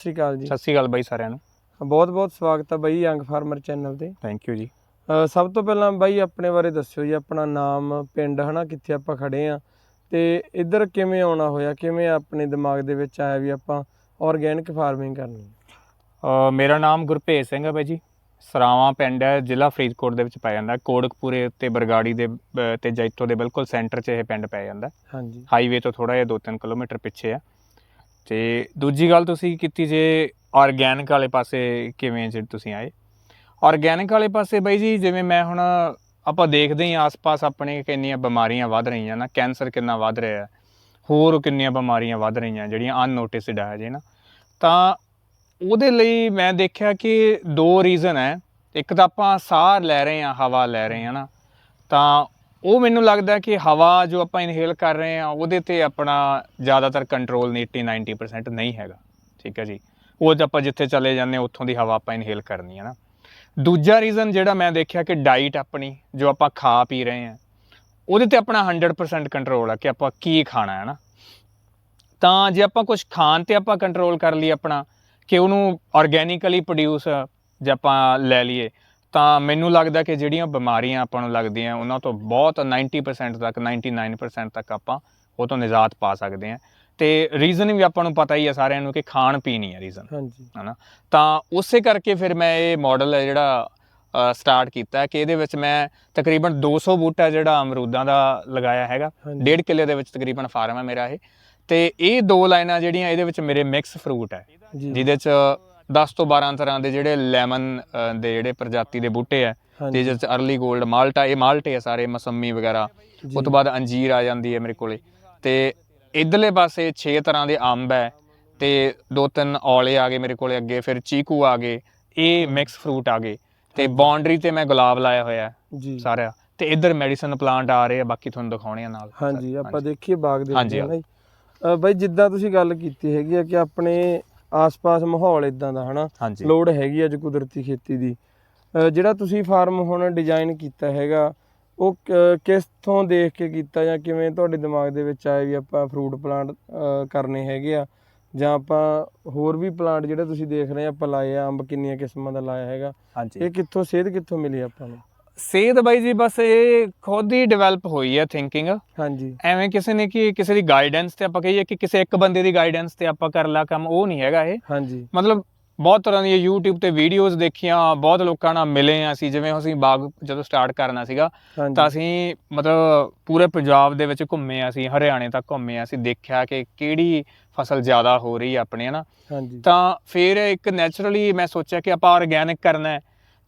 ਸਤਿ ਸ਼੍ਰੀ ਅਕਾਲ ਜੀ। ਸਤਿ ਸ਼੍ਰੀ ਅਕਾਲ ਬਾਈ ਸਾਰਿਆਂ ਨੂੰ। ਬਹੁਤ ਬਹੁਤ ਸਵਾਗਤ ਹੈ ਬਾਈ ਯੰਗ ਫਾਰਮਰ ਚੈਨਲ ਤੇ। ਥੈਂਕ ਯੂ ਜੀ। ਸਭ ਤੋਂ ਪਹਿਲਾਂ ਬਾਈ ਆਪਣੇ ਬਾਰੇ ਦੱਸਿਓ ਜੀ ਆਪਣਾ ਨਾਮ ਪਿੰਡ ਹਨਾ ਕਿੱਥੇ ਆਪਾਂ ਖੜੇ ਆ। ਤੇ ਇੱਧਰ ਕਿਵੇਂ ਆਉਣਾ ਹੋਇਆ ਕਿਵੇਂ ਆਪਣੇ ਦਿਮਾਗ ਦੇ ਵਿੱਚ ਆਇਆ ਵੀ ਆਪਾਂ ਆਰਗੇਨਿਕ ਫਾਰਮਿੰਗ ਕਰਨੀ ਅਹ ਮੇਰਾ ਨਾਮ ਗੁਰਭੇਜ ਸਿੰਘ ਹੈ ਬਾਈ ਜੀ। ਸਰਾਵਾਂ ਪਿੰਡ ਹੈ ਜ਼ਿਲ੍ਹਾ ਫਰੀਦਕੋਟ ਦੇ ਵਿੱਚ ਪੈ ਜਾਂਦਾ। ਹੈ। ਕੋੜਕਪੂਰੇ ਤੇ ਬਰਗਾੜੀ ਦੇ ਤੇ ਜੈਤੋ ਦੇ ਬਿਲਕੁਲ ਸੈਂਟਰ 'ਚ ਇਹ ਪਿੰਡ ਪੈ ਜਾਂਦਾ। ਹੈ। ਹਾਂਜੀ। ਹਾਈਵੇ ਤੋਂ ਥੋੜਾ ਜਿਹਾ 2-3 ਕਿਲੋਮੀਟਰ ਪਿੱਛੇ ਆ। ਤੇ ਦੂਜੀ ਗੱਲ ਤੁਸੀਂ ਕੀਤੀ ਜੇ ਆਰਗੈਨਿਕ ਵਾਲੇ ਪਾਸੇ ਕਿਵੇਂ ਜੇ ਤੁਸੀਂ ਆਏ? ਆਰਗੈਨਿਕ ਵਾਲੇ ਪਾਸੇ ਬਾਈ ਜੀ, ਜਿਵੇਂ ਮੈਂ ਹੁਣ ਆਪਾਂ ਦੇਖਦੇ ਹੀ ਆਸ-ਪਾਸ ਆਪਣੇ ਕਿੰਨੀਆਂ ਬਿਮਾਰੀਆਂ ਵੱਧ ਰਹੀਆਂ ਨਾ, ਕੈਂਸਰ ਕਿੰਨਾ ਵੱਧ ਰਿਹਾ ਹੋਰ ਕਿੰਨੀਆਂ ਬਿਮਾਰੀਆਂ ਵੱਧ ਰਹੀਆਂ ਜਿਹੜੀਆਂ ਅਨਨੋਟਿਸਡ ਆ ਜੇ ਨਾ, ਤਾਂ ਉਹਦੇ ਲਈ ਮੈਂ ਦੇਖਿਆ ਕਿ ਦੋ ਰੀਜ਼ਨ ਹੈ। ਇੱਕ ਤਾਂ ਆਪਾਂ ਸਾਹ ਲੈ ਰਹੇ ਹਾਂ ਹਵਾ ਲੈ ਰਹੇ ਹਾਂ ਨਾ, ਤਾਂ ਉਹ ਮੈਨੂੰ ਲੱਗਦਾ ਕਿ ਹਵਾ ਜੋ ਆਪਾਂ ਇਨਹੇਲ ਕਰ ਰਹੇ ਹਾਂ ਉਹਦੇ ਤੇ ਆਪਣਾ ਜ਼ਿਆਦਾਤਰ ਕੰਟਰੋਲ 80 90% ਨਹੀਂ ਹੈਗਾ। ਠੀਕ ਹੈ ਜੀ? ਉਹ ਜੇ ਆਪਾਂ ਜਿੱਥੇ ਚਲੇ ਜਾਂਦੇ ਹਾਂ, ਉੱਥੋਂ ਦੀ ਹਵਾ ਆਪਾਂ ਇਨਹੇਲ ਕਰਨੀ ਹੈ ਨਾ। ਦੂਜਾ ਰੀਜ਼ਨ ਜਿਹੜਾ ਮੈਂ ਦੇਖਿਆ ਕਿ ਡਾਈਟ ਆਪਣੀ ਜੋ ਆਪਾਂ ਖਾ ਪੀ ਰਹੇ ਹਾਂ ਉਹਦੇ ਤੇ ਆਪਣਾ 100% ਕੰਟਰੋਲ ਆ ਕਿ ਆਪਾਂ ਕੀ ਖਾਣਾ ਹੈ ਨਾ। ਤਾਂ ਜੇ ਆਪਾਂ ਕੁਝ ਖਾਣ ਤੇ ਆਪਾਂ ਕੰਟਰੋਲ ਕਰ ਲਈ ਆਪਣਾ ਕਿ ਉਹਨੂੰ ਆਰਗੈਨਿਕਲੀ ਪ੍ਰੋਡਿਊਸ ਜੇ ਆਪਾਂ ਲੈ ਲਈਏ ਤਾਂ ਮੈਨੂੰ ਲੱਗਦਾ ਕਿ ਜਿਹੜੀਆਂ ਬਿਮਾਰੀਆਂ ਆਪਾਂ ਨੂੰ ਲੱਗਦੀਆਂ ਉਹਨਾਂ ਤੋਂ ਬਹੁਤ 90% ਤੱਕ 99% ਤੱਕ ਆਪਾਂ ਉਹ ਤੋਂ ਨਿਜਾਤ ਪਾ ਸਕਦੇ ਹਾਂ। ਤੇ ਰੀਜ਼ਨ ਵੀ ਆਪਾਂ ਨੂੰ ਪਤਾ ਹੀ ਹੈ ਸਾਰਿਆਂ ਨੂੰ ਕਿ ਖਾਣ ਪੀਣ ਹੀ ਹੈ ਰੀਜ਼ਨ ਹਾਂਜੀ। ਹਨਾ? ਤਾਂ ਉਸੇ ਕਰਕੇ ਫਿਰ ਮੈਂ ਇਹ ਮਾਡਲ ਹੈ ਜਿਹੜਾ ਸਟਾਰਟ ਕੀਤਾ ਕਿ ਇਹਦੇ ਵਿੱਚ ਮੈਂ ਤਕਰੀਬਨ 200 ਬੂਟਾ ਜਿਹੜਾ ਅਮਰੂਦਾਂ ਦਾ ਲਗਾਇਆ ਹੈਗਾ ਹਾਂਜੀ। ਡੇਢ ਕਿੱਲੇ ਦੇ ਵਿੱਚ ਤਕਰੀਬਨ ਫਾਰਮ ਹੈ ਮੇਰਾ ਇਹ। ਤੇ ਇਹ ਦੋ ਲਾਈਨਾਂ ਜਿਹੜੀਆਂ ਇਹਦੇ ਵਿੱਚ ਮੇਰੇ ਮਿਕਸ ਫਰੂਟ ਹੈ ਜਿਹਦੇ ਚ 10 ਤੋਂ 12 ਤਰ੍ਹਾਂ ਦੇ ਜਿਹੜੇ ਲੈਮਨ ਦੇ ਜਿਹੜੇ ਪ੍ਰਜਾਤੀ ਦੇ ਬੂਟੇ ਆ ਤੇ ਚ ਅਰਲੀ 골ਡ ਮਾਲਟਾ ਇਹ ਮਾਲਟੇ ਆ ਸਾਰੇ ਮਸੰਮੀ ਵਗੈਰਾ। ਉਸ ਤੋਂ ਬਾਅਦ ਅੰਜੀਰ ਆ ਜਾਂਦੀ ਹੈ ਮੇਰੇ ਕੋਲੇ। ਤੇ ਇਧਰਲੇ ਪਾਸੇ 6 ਤਰ੍ਹਾਂ ਦੇ ਅੰਬ ਹੈ ਤੇ ਦੋ ਤਿੰਨ ਔਲੇ ਆ ਗਏ ਮੇਰੇ ਕੋਲੇ ਅੱਗੇ ਫਿਰ ਚੀਕੂ ਆ ਗਏ ਇਹ ਮਿਕਸ ਫਰੂਟ ਆ ਗਏ। ਤੇ ਬਾਉਂਡਰੀ ਤੇ ਮੈਂ ਗੁਲਾਬ ਲਾਇਆ ਹੋਇਆ ਹੈ ਜੀ। ਸਾਰਾ। ਤੇ ਇਧਰ ਮੈਡੀਸਨ ਪਲਾਂਟ ਆ ਰਹੇ ਆ ਬਾਕੀ ਤੁਹਾਨੂੰ ਦਿਖਾਉਣੇ ਆ ਨਾਲ। ਹਾਂਜੀ ਆਪਾਂ ਦੇਖੀਏ ਬਾਗ ਦੇ ਵਿੱਚ ਨਾ ਬਾਈ ਜਿੱਦਾਂ ਤੁਸੀਂ ਗੱਲ ਕੀਤੀ ਹੈਗੀ ਆ ਕਿ ਆਪਣੇ ਆਸ-ਪਾਸ ਮਾਹੌਲ ਇਦਾਂ ਦਾ ਹਨਾ? ਹਾਂਜੀ। ਲੋੜ ਹੈਗੀ ਅੱਜ ਕੁਦਰਤੀ ਖੇਤੀ ਦੀ। ਅ, ਜਿਹੜਾ ਤੁਸੀਂ ਫਾਰਮ ਹੁਣ ਡਿਜ਼ਾਈਨ ਕੀਤਾ ਹੈਗਾ ਉਹ ਕ- ਕਿਸ ਤੋਂ ਦੇਖ ਕੇ ਕੀਤਾ ਜਾਂ ਕਿਵੇਂ ਤੁਹਾਡੇ ਦਿਮਾਗ ਦੇ ਵਿੱਚ ਆਇਆ ਵੀ ਆਪਾਂ ਫਰੂਟ ਪਲਾਂਟ ਕਰਨੇ ਹੈਗੇ ਆ? ਜਾਂ ਆਪਾਂ ਹੋਰ ਵੀ ਪਲਾਂਟ ਜਿਹੜੇ ਤੁਸੀਂ ਦੇਖ ਰਹੇ ਆ ਆਪਾਂ ਲਾਏ ਆ ਅੰਬ ਕਿੰਨੀਆਂ ਕਿਸਮਾਂ ਦਾ ਲਾਇਆ ਹੈਗਾ? ਹਾਂਜੀ। ਇਹ ਕਿੱਥੋਂ ਸੇਧ ਕਿੱਥੋਂ ਮਿਲੀ ਆਪਾਂ ਨੂੰ? ਸੇਧ ਬਾਈ ਜੀ ਬਸ ਇਹ ਖੁਦ ਹੀ ਡਿਵੈਲਪ ਹੋਈ ਹੈ ਥਿੰਕਿੰਗ ਹਾਂਜੀ। ਐਵੇਂ ਕਿਸੇ ਨੇ ਕਿ ਕਿਸੇ ਦੀ ਗਾਈਡੈਂਸ ਤੇ ਆਪਾਂ ਕਹੀਏ ਕਿ ਕਿਸੇ ਇੱਕ ਬੰਦੇ ਦੀ ਗਾਈਡੈਂਸ ਤੇ ਆਪਾਂ ਕਰ ਲਾ ਕੰਮ ਉਹ ਨਹੀਂ ਹੈਗਾ ਇਹ। ਹਾਂਜੀ। ਮਤਲਬ ਬਹੁਤ ਤਰ੍ਹਾਂ ਦੀਆਂ YouTube ਤੇ ਵੀਡੀਓਜ਼ ਦੇਖੀਆਂ ਬਹੁਤ ਲੋਕਾਂ ਨਾਲ ਮਿਲੇ ਹਾਂ ਅਸੀਂ ਜਿਵੇਂ ਅਸੀਂ ਬਾਗ ਜਦੋਂ ਸਟਾਰਟ ਕਰਨਾ ਸੀਗਾ ਤਾਂ ਅਸੀਂ ਮਤਲਬ ਪੂਰੇ ਪੰਜਾਬ ਦੇ ਵਿੱਚ ਘੁੰਮੇ ਹਾਂ ਅਸੀਂ ਹਰਿਆਣੇ ਤੱਕ ਘੁੰਮੇ ਹਾਂ ਅਸੀਂ ਦੇਖਿਆ ਕਿ ਕਿਹੜੀ ਫਸਲ ਜ਼ਿਆਦਾ ਹੋ ਰਹੀ ਹੈ ਆਪਣੇ ਹਨਾ। ਹਾਂਜੀ। ਤਾਂ ਫਿਰ ਇੱਕ ਨੈਚੁਰਲੀ ਮੈਂ ਸੋਚਿਆ ਕਿ ਆਪਾਂ ਆਰਗੈਨਿਕ ਕਰਨਾ ਹੈ।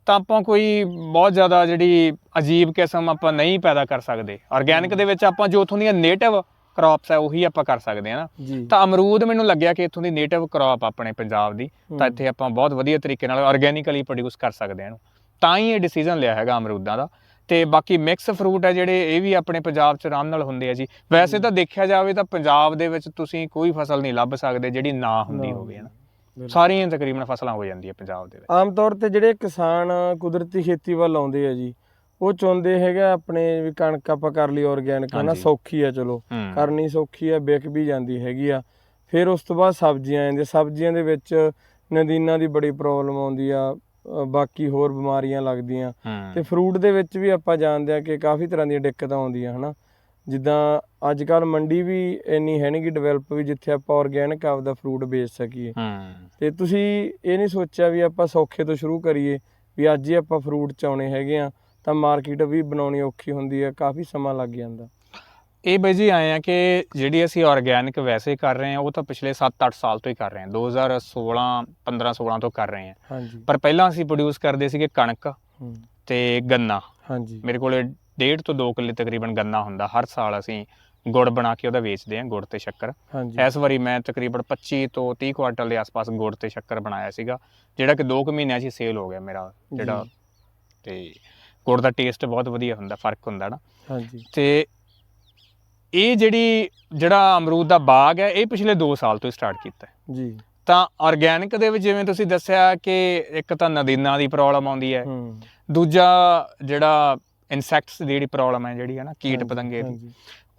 ਤਾਂ ਆਪਾਂ ਕੋਈ ਬਹੁਤ ਜ਼ਿਆਦਾ ਜਿਹੜੀ ਅਜੀਬ ਕਿਸਮ ਆਪਾਂ ਨਹੀਂ ਪੈਦਾ ਕਰ ਸਕਦੇ। ਆਰਗੈਨਿਕ ਦੇ ਵਿੱਚ ਆਪਾਂ ਜੋ ਉਥੋਂ ਦੀਆਂ ਨੇਟਿਵ ਕ੍ਰੌਪਸ ਹੈ ਉਹੀ ਆਪਾਂ ਕਰ ਸਕਦੇ ਹਾਂ ਨਾ। ਤਾਂ ਅਮਰੂਦ ਮੈਨੂੰ ਲੱਗਿਆ ਕਿ ਇਥੋਂ ਦੀ ਨੇਟਿਵ ਕ੍ਰੌਪ ਆਪਣੇ ਪੰਜਾਬ ਦੀ ਤਾਂ ਇੱਥੇ ਆਪਾਂ ਬਹੁਤ ਵਧੀਆ ਤਰੀਕੇ ਨਾਲ ਆਰਗੈਨਿਕਲੀ ਪ੍ਰੋਡਿਊਸ ਕਰ ਸਕਦੇ ਹਾਂ ਇਹਨੂੰ। ਤਾਂ ਹੀ ਇਹ ਡਿਸੀਜਨ ਲਿਆ ਹੈਗਾ ਅਮਰੂਦਾਂ ਦਾ। ਤੇ ਬਾਕੀ ਮਿਕਸ ਫਰੂਟ ਹੈ ਜਿਹੜੇ ਇਹ ਵੀ ਆਪਣੇ ਪੰਜਾਬ 'ਚ ਆਰਾਮ ਨਾਲ ਹੁੰਦੇ ਆ ਜੀ। ਵੈਸੇ ਤਾਂ ਦੇਖਿਆ ਜਾਵੇ ਤਾਂ ਪੰਜਾਬ ਦੇ ਵਿੱਚ ਤੁਸੀਂ ਕੋਈ ਫਸਲ ਨਹੀਂ ਲੱਭ ਸਕਦੇ ਜਿਹੜੀ ਨਾ ਹੁੰਦੀ ਹੋਵੇ ਨਾ। ਸਾਰੀਆਂ ਤਕਰੀਬਨ ਫਸਲਾਂ ਹੋ ਜਾਂਦੀਆਂ ਪੰਜਾਬ ਦੇ ਵਿੱਚ। ਆਮ ਤੌਰ ਤੇ ਜਿਹੜੇ ਕਿਸਾਨ ਕੁਦਰਤੀ ਖੇਤੀ ਵੱਲ ਆਉਂਦੇ ਆ ਜੀ ਉਹ ਚਾਹੁੰਦੇ ਹੈਗਾ ਆਪਣੇ ਵੀ ਕਣਕ ਆਪਾਂ ਕਰ ਲਈ ਆਰਗੈਨਿਕ ਹਨਾ। ਸੌਖੀ ਆ ਚਲੋ ਕਰਨੀ ਸੌਖੀ ਆ ਵਿਕ ਵੀ ਜਾਂਦੀ ਹੈਗੀ ਆ। ਫਿਰ ਉਸ ਤੋਂ ਬਾਅਦ ਸਬਜ਼ੀਆਂ ਆਉਂਦੀਆਂ ਸਬਜ਼ੀਆਂ ਦੇ ਵਿੱਚ ਨਦੀਨਾਂ ਦੀ ਬੜੀ ਪ੍ਰੋਬਲਮ ਆਉਂਦੀ ਆ ਬਾਕੀ ਹੋਰ ਬਿਮਾਰੀਆਂ ਲੱਗਦੀਆਂ। ਤੇ ਫਰੂਟ ਦੇ ਵਿੱਚ ਵੀ ਆਪਾਂ ਜਾਣਦੇ ਆ ਕਿ ਕਾਫੀ ਤਰ੍ਹਾਂ ਦੀਆਂ ਦਿੱਕਤਾਂ ਆਉਂਦੀਆਂ ਹਨਾ। ਜਿੱਦਾਂ ਅੱਜ ਕੱਲ ਮੰਡੀ ਵੀ ਇੰਨੀ ਹੈ ਨਹੀਂ ਕਿ ਡਿਵੈਲਪ ਵੀ ਜਿੱਥੇ ਆਪਾਂ ਆਰਗੈਨਿਕ ਆਪਦਾ ਫਰੂਟ ਵੇਚ ਸਕੀਏ। ਹੂੰ। ਤੇ ਤੁਸੀਂ ਇਹ ਨਹੀਂ ਸੋਚਿਆ ਵੀ ਆਪਾਂ ਸੌਖੇ ਤੋਂ ਸ਼ੁਰੂ ਕਰੀਏ ਵੀ ਅੱਜ ਹੀ ਆਪਾਂ ਫਰੂਟ ਚਾਉਣੇ ਹੈਗੇ ਆ ਤਾਂ ਮਾਰਕੀਟ ਵੀ ਬਣਾਉਣੀ ਔਖੀ ਹੁੰਦੀ ਹੈ ਕਾਫੀ ਸਮਾਂ ਲੱਗ ਜਾਂਦਾ। ਇਹ ਬਈ ਜੀ ਆਏ ਆ ਕਿ ਜਿਹੜੀ ਅਸੀਂ ਆਰਗੈਨਿਕ ਵੈਸੇ ਕਰ ਰਹੇ ਹਾਂ ਉਹ ਤਾਂ ਪਿਛਲੇ 7-8 ਸਾਲ ਤੋਂ ਹੀ ਕਰ ਰਹੇ ਹਾਂ 2016 15-16 ਤੋਂ ਕਰ ਰਹੇ ਹਾਂਜੀ। ਪਰ ਪਹਿਲਾਂ ਅਸੀਂ ਪ੍ਰੋਡਿਊਸ ਕਰਦੇ ਸੀਗੇ ਕਣਕ ਤੇ ਗੰਨਾ। ਹਾਂਜੀ। ਮੇਰੇ ਕੋਲੇ ਡੇਢ ਤੋਂ 2 ਕਿੱਲੇ ਤਕਰੀਬਨ ਗੰਨਾ ਹੁੰਦਾ ਹਰ ਸਾਲ ਅਸੀਂ ਗੁੜ ਬਣਾ ਕੇ ਉਹਦਾ ਵੇਚਦੇ ਹਾਂ ਗੁੜ ਤੇ ਸ਼ੱਕਰ। ਇਸ ਵਾਰੀ ਮੈਂ ਤਕਰੀਬਨ 25 ਤੋਂ 30 ਕੁਆਂਟਲ ਦੇ ਆਸ-ਪਾਸ ਗੁੜ ਤੇ ਸ਼ੱਕਰ ਬਣਾਇਆ ਸੀਗਾ ਜਿਹੜਾ ਕਿ 2 ਕੁ ਮਹੀਨਿਆਂ 'ਚ ਸੇਲ ਹੋ ਗਿਆ ਮੇਰਾ ਜਿਹੜਾ ਤੇ ਗੁੜ ਦਾ ਟੇਸਟ ਬਹੁਤ ਵਧੀਆ ਹੁੰਦਾ ਫ਼ਰਕ ਹੁੰਦਾ ਨਾ। ਹਾਂਜੀ। ਤੇ ਇਹ ਜਿਹੜੀ ਜਿਹੜਾ ਅਮਰੂਦ ਦਾ ਬਾਗ ਹੈ ਇਹ ਪਿਛਲੇ 2 ਸਾਲ ਤੋਂ ਸਟਾਰਟ ਕੀਤਾ ਹੈ। ਜੀ। ਤਾਂ ਆਰਗੈਨਿਕ ਦੇ ਵਿੱਚ ਜਿਵੇਂ ਤੁਸੀਂ ਦੱਸਿਆ ਕਿ ਇੱਕ ਤਾਂ ਨਦੀਨਾਂ ਦੀ ਪ੍ਰੋਬਲਮ ਆਉਂਦੀ ਹੂੰ। ਦੂਜਾ ਜਿਹੜਾ ਇਨਸੈਕਟਸ ਦੀ ਜਿਹੜੀ ਪ੍ਰੋਬਲਮ ਹੈ ਜਿਹੜੀ ਹੈ ਨਾ ਕੀਟ ਪਤੰਗੇ ਦੀ।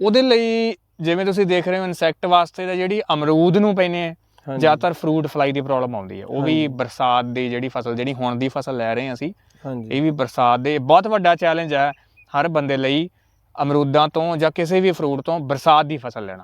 ਉਹਦੇ ਲਈ ਜਿਵੇਂ ਤੁਸੀਂ ਦੇਖ ਰਹੇ ਹੋ ਇਨਸੈਕਟ ਵਾਸਤੇ ਤਾਂ ਜਿਹੜੀ ਅਮਰੂਦ ਨੂੰ ਪੈਨੇ। ਜ਼ਿਆਦਾਤਰ ਫਰੂਟ ਫਲਾਈ ਦੀ ਪ੍ਰੋਬਲਮ ਆਉਂਦੀ ਹੈ। ਉਹ ਵੀ। ਬਰਸਾਤ ਦੀ ਜਿਹੜੀ ਫਸਲ ਜਿਹੜੀ ਹੁਣ ਦੀ ਫਸਲ ਲੈ ਰਹੇ ਹਾਂ ਅਸੀਂ ਇਹ ਵੀ ਬਰਸਾਤ ਦੇ ਬਹੁਤ ਵੱਡਾ ਚੈਲੰਜ ਹੈ ਹਰ ਬੰਦੇ ਲਈ ਅਮਰੂਦਾਂ ਤੋਂ ਜਾਂ ਕਿਸੇ ਵੀ ਫਰੂਟ ਤੋਂ ਬਰਸਾਤ ਦੀ ਫਸਲ ਲੈਣਾ।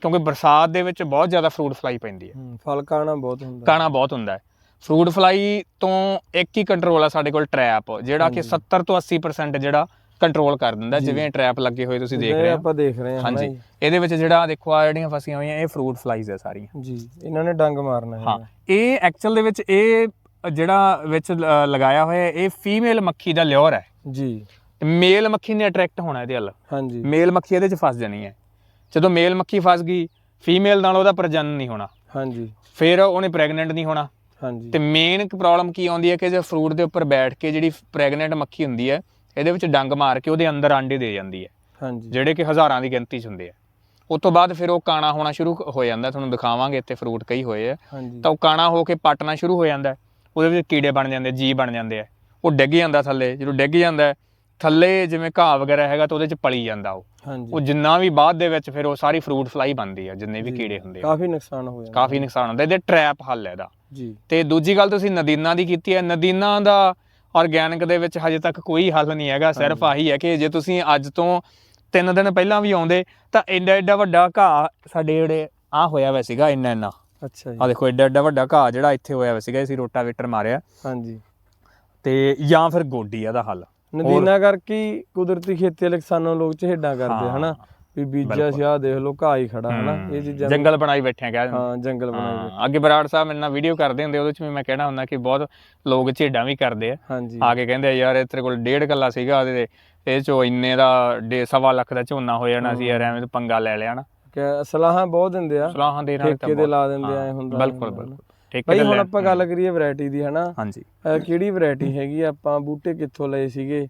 ਕਿਉਂਕਿ ਬਰਸਾਤ ਦੇ ਵਿੱਚ ਬਹੁਤ ਜ਼ਿਆਦਾ ਫਰੂਟ ਫਲਾਈ ਪੈਂਦੀ ਹੈ। ਹੂੰ, ਫਲ ਕਾਣਾ ਬਹੁਤ ਹੁੰਦਾ। ਕਾਣਾ ਬਹੁਤ ਹੁੰਦਾ ਹੈ। ਫਰੂਟ ਫਲਾਈ ਤੋਂ ਇੱਕ ਹੀ ਕੰਟਰੋਲ ਆ ਸਾਡੇ ਕੋਲ ਟ੍ਰੈਪ ਜਿਹੜਾ ਕਿ ਹਾਂਜੀ। 70 ਤੋਂ 80% ਜਿਹੜਾ ਕੰਟਰੋਲ ਕਰ ਦਿੰਦਾ। ਜਿਵੇਂ ਟ੍ਰੈਪ ਲੱਗੇ ਹੋਏ ਤੁਸੀਂ ਦੇਖ ਰਹੇ ਹੋ। ਆਪਾਂ ਦੇਖ ਰਹੇ ਹਾਂ ਹਾਂਜੀ। ਇਹਦੇ ਵਿੱਚ ਜਿਹੜਾ ਦੇਖੋ ਆ ਜਿਹੜੀਆਂ ਫਸੀਆਂ ਹੋਈਆਂ ਇਹ ਫਰੂਟ ਫਲਾਈਜ਼ ਹੈ ਸਾਰੀਆਂ। ਜੀ ਇਹਨਾਂ ਨੇ ਡੰਗ ਮਾਰਨਾ ਹਾਂ। ਹੈ ਇਹ ਐਕਚੁਅਲ ਦੇ ਵਿੱਚ ਇਹ ਜਿਹੜਾ ਵਿੱਚ ਲਗਾਇਆ ਹੋਇਆ ਇਹ ਫੀਮੇਲ ਮੱਖੀ ਦਾ ਲਿਓਰ ਹੈ। ਜੀ। ਮੇਲ ਮੱਖੀ ਨੇ ਅਟਰੈਕਟ ਹੋਣਾ ਇਹਦੇ ਵੱਲ। ਹਾਂਜੀ। ਮੇਲ ਮੱਖੀ ਇਹਦੇ 'ਚ ਫਸ ਜਾਣੀ ਹੈ। ਜਦੋਂ ਮੇਲ ਮੱਖੀ ਫਸ ਗਈ ਫੀਮੇਲ ਨਾਲ ਉਹਦਾ ਪ੍ਰਜਨਨ ਨਹੀਂ ਹੋਣਾ। ਹਾਂਜੀ। ਫਿਰ ਉਹਨੇ ਪ੍ਰੈਗਨੈਂਟ ਨਹੀਂ ਹੋਣਾ। ਹਾਂਜੀ। ਤੇ ਮੇਨ ਪ੍ਰੋਬਲਮ ਕੀ ਆਉਂਦੀ ਹੈ ਕਿ ਜੇ ਫਰੂਟ ਦੇ ਉੱਪਰ ਬੈਠ ਕੇ ਜਿਹੜੀ ਪ੍ਰੈਗਨੈਂਟ ਮੱਖੀ ਹੁੰਦੀ ਹੈ ਇਹਦੇ ਵਿੱਚ ਡੰਗ ਮਾਰ ਕੇ ਉਹਦੇ ਅੰਦਰ ਆਂਡੇ ਦੇ ਜਾਂਦੀ ਹੈ। ਹਾਂਜੀ। ਜਿਹੜੇ ਕਿ ਹਜ਼ਾਰਾਂ ਦੀ ਗਿਣਤੀ 'ਚ ਹੁੰਦੇ ਆ। ਉਸ ਤੋਂ ਬਾਅਦ ਫਿਰ ਉਹ ਕਾਣਾ ਹੋਣਾ ਸ਼ੁਰੂ ਹੋ ਜਾਂਦਾ ਤੁਹਾਨੂੰ ਦਿਖਾਵਾਂਗੇ ਇੱਥੇ ਫਰੂਟ ਕਈ ਹੋਏ ਆ। ਤਾਂ ਉਹ ਕਾਣਾ ਹੋ ਕੇ ਪਟਣਾ ਸ਼ੁਰੂ ਹੋ ਜਾਂਦਾ। ਉਹਦੇ ਵਿੱਚ ਕੀੜੇ ਬਣ ਜਾਂਦੇ ਜੀ ਬਣ ਜਾਂਦੇ ਆ। ਉਹ ਡਿੱਗ ਜਾਂਦਾ ਥੱਲੇ ਜਦੋਂ ਡਿੱਗ ਜਾਂਦਾ ਥੱਲੇ ਜਿਵੇਂ ਘਾਹ ਵਗੈਰਾ ਹੈਗਾ ਤਾਂ ਉਹਦੇ 'ਚ ਪਲੀ ਜਾਂਦਾ ਉਹ। ਉਹ ਜਿੰਨਾ ਵੀ ਬਾਅਦ ਦੇ ਵਿੱਚ ਫਿਰ ਉਹ ਸਾਰੀ ਫਰੂਟ ਫਲਾਈ ਬਣਦੀ ਆ ਜਿੰਨੇ ਵੀ ਕੀੜੇ ਹੁੰਦੇ ਆ। ਕਾਫੀ ਨੁਕਸਾਨ ਹੋ ਜਾਂਦਾ ਕਾਫੀ ਨੁਕਸਾਨ ਹੁੰਦਾ ਇਹਦੇ ਟ੍ਰੈਪ ਹੱਲ ਹੈ ਇਹਦਾ। ਜੀ। ਤੇ ਦੂਜੀ ਗੱਲ ਤੁਸੀਂ ਨਦੀਨਾਂ ਦੀ ਕੀਤੀ ਹੈ। ਨਦੀਨਾਂ ਦਾ ਆਰਗੈਨਿਕ ਦੇ ਵਿੱਚ ਹਜੇ ਤੱਕ ਕੋਈ ਹੱਲ ਨਹੀਂ ਹੈਗਾ। ਸਿਰਫ ਆਹੀ ਹੈ ਕਿ ਜੇ ਤੁਸੀਂ ਅੱਜ ਤੋਂ ਤਿੰਨ ਦਿਨ ਪਹਿਲਾਂ ਵੀ ਆਉਂਦੇ ਤਾਂ ਐਡਾ ਐਡਾ ਵੱਡਾ ਘਾਹ ਸਾਡੇ ਜਿਹੜੇ ਆ ਹੋਇਆ ਹੋਇਆ ਸੀਗਾ ਇੰਨਾ ਇੰਨਾ। ਅੱਛਾ ਜੀ। ਆ ਦੇਖੋ ਐਡਾ ਐਡਾ ਵੱਡਾ ਘਾਹ ਜਿਹੜਾ ਇੱਥੇ ਹੋਇਆ ਹੋਇਆ ਸੀਗਾ ਅਸੀਂ ਰੋਟਾਵੇਟਰ ਮਾਰਿਆ। ਹਾਂਜੀ। ਤੇ ਜਾਂ ਫਿਰ ਗੋਡੀ ਆ ਦਾ ਹੱਲ। ਨਦੀਨਾ ਕਰਕੇ ਕੁਦਰਤੀ ਖੇਤੀ ਵਾਲੇ ਕਿਸਾਨਾਂ ਲੋਕ ਝੇਡਾਂ ਕਰਦੇ ਹਾਂ, ਹਨਾ? ਵੀ ਬੀਜਿਆ। ਸੀ ਦੇਖ ਲਓ ਘਾਹ ਹੀ ਖੜਾ ਹਨਾ? ਇਹ ਚੀਜ਼ਾਂ ਜੰਗਲ ਬਣਾਈ ਬੈਠੇ ਆ ਕਹਿ ਹਾਂ ਜੰਗਲ। ਹਾਂ, ਅੱਗੇ ਬਰਾੜ ਸਾਹਿਬ ਮੇਰੇ ਨਾਲ ਵੀਡੀਓ ਕਰਦੇ ਹੁੰਦੇ ਉਹਦੇ ਚ ਵੀ ਮੈਂ ਕਹਿਣਾ ਹੁੰਦਾ ਕਿ ਬਹੁਤ ਲੋਕ ਝੇਡਾਂ ਵੀ ਕਰਦੇ ਆ। ਆ ਕੇ ਕਹਿੰਦੇ ਯਾਰ ਇਹ ਤੇਰੇ ਕੋਲ ਡੇਢ ਕੱਲਾ ਸੀਗਾ ਤੇ ਇਹ ਚੋਂ ਇੰਨੇ ਦਾ ਡੇ ਸਵਾ ਲੱਖ ਦਾ ਝੋਨਾ ਹੋ ਜਾਣਾ ਸੀ ਯਾਰ ਐਵੇਂ ਤਾਂ ਪੰਗਾ ਲੈ ਲਿਆ ਨਾ ਕਿ ਸਲਾਹਾਂ ਬਹੁਤ ਦਿੰਦੇ ਆ। ਸਲਾਹਾਂ ਦੇ ਨਾਲ ਠੇਕੇ ਤੇ ਲਾ ਦਿੰਦੇ ਆ, ਹੁੰਦਾ, ਬਿਲਕੁਲ। ਬਿਲਕੁਲ। ਠੇਕੇ ਤੇ ਹੁਣ ਆਪਾਂ ਗੱਲ ਕਰੀਏ ਵੈਰਾਈਟੀ ਦੀ ਹਨਾ? ਹਾਂਜੀ। ਕਿਹੜੀ ਵੈਰਾਈਟੀ ਹੈਗੀ ਆਪਾਂ ਬੂਟੇ ਕਿੱਥੋਂ ਲਏ ਸੀਗੇ?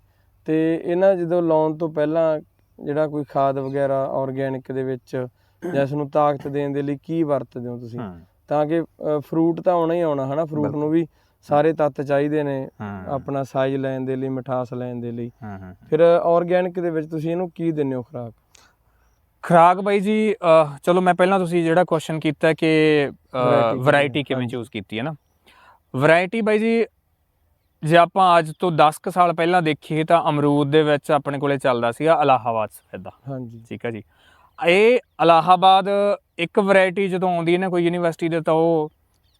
ਤੇ ਇਹਨਾਂ ਜਦੋਂ ਲਾਉਣ ਤੋਂ ਪਹਿਲਾਂ ਜਿਹੜਾ ਕੋਈ ਖਾਦ ਵਗੈਰਾ ਆਰਗੈਨਿਕ ਦੇ ਵਿੱਚ ਜਾਂ ਇਸ ਨੂੰ ਤਾਕਤ ਦੇਣ ਦੇ ਲਈ ਕੀ ਵਰਤਦੇ ਹੋ ਤੁਸੀਂ? ਤਾਂ ਕਿ ਫਰੂਟ ਤਾਂ ਆਉਣਾ ਹੀ ਆਉਣਾ ਹਨਾ? ਫਰੂਟ ਨੂੰ ਵੀ ਸਾਰੇ ਤੱਤ ਚਾਹੀਦੇ ਨੇ ਆਪਣਾ ਸਾਈਜ਼ ਲੈਣ ਦੇ ਲਈ ਮਿਠਾਸ ਲੈਣ ਦੇ ਲਈ। ਫਿਰ ਆਰਗੈਨਿਕ ਦੇ ਵਿੱਚ ਤੁਸੀਂ ਇਹਨੂੰ ਕੀ ਦਿੰਦੇ ਹੋ ਖੁਰਾਕ? ਖਰਾਕ ਬਾਈ ਜੀ ਚਲੋ ਮੈਂ ਪਹਿਲਾਂ ਤੁਸੀਂ ਜਿਹੜਾ ਕੁਐਸਚਨ ਕੀਤਾ ਕਿ ਵੈਰਾਈਟੀ ਕਿਵੇਂ। ਚੂਜ਼ ਕੀਤੀ ਹੈ ਨਾ? ਵੈਰਾਈਟੀ ਬਾਈ ਜੀ ਜੇ ਆਪਾਂ ਅੱਜ ਤੋਂ 10 ਕੁ ਸਾਲ ਪਹਿਲਾਂ ਦੇਖੀਏ ਤਾਂ ਅਮਰੂਦ ਦੇ ਵਿੱਚ ਆਪਣੇ ਕੋਲੇ ਚੱਲਦਾ ਸੀਗਾ ਇਲਾਹਾਬਾਦ ਸਫੈਦਾ ਹਾਂਜੀ। ਠੀਕ ਹੈ ਜੀ। ਇਹ ਇਲਾਹਾਬਾਦ ਇੱਕ ਵੈਰਾਈਟੀ ਜਦੋਂ ਆਉਂਦੀ ਹੈ ਨਾ ਕੋਈ ਯੂਨੀਵਰਸਿਟੀ ਦੇ ਤਾਂ ਉਹ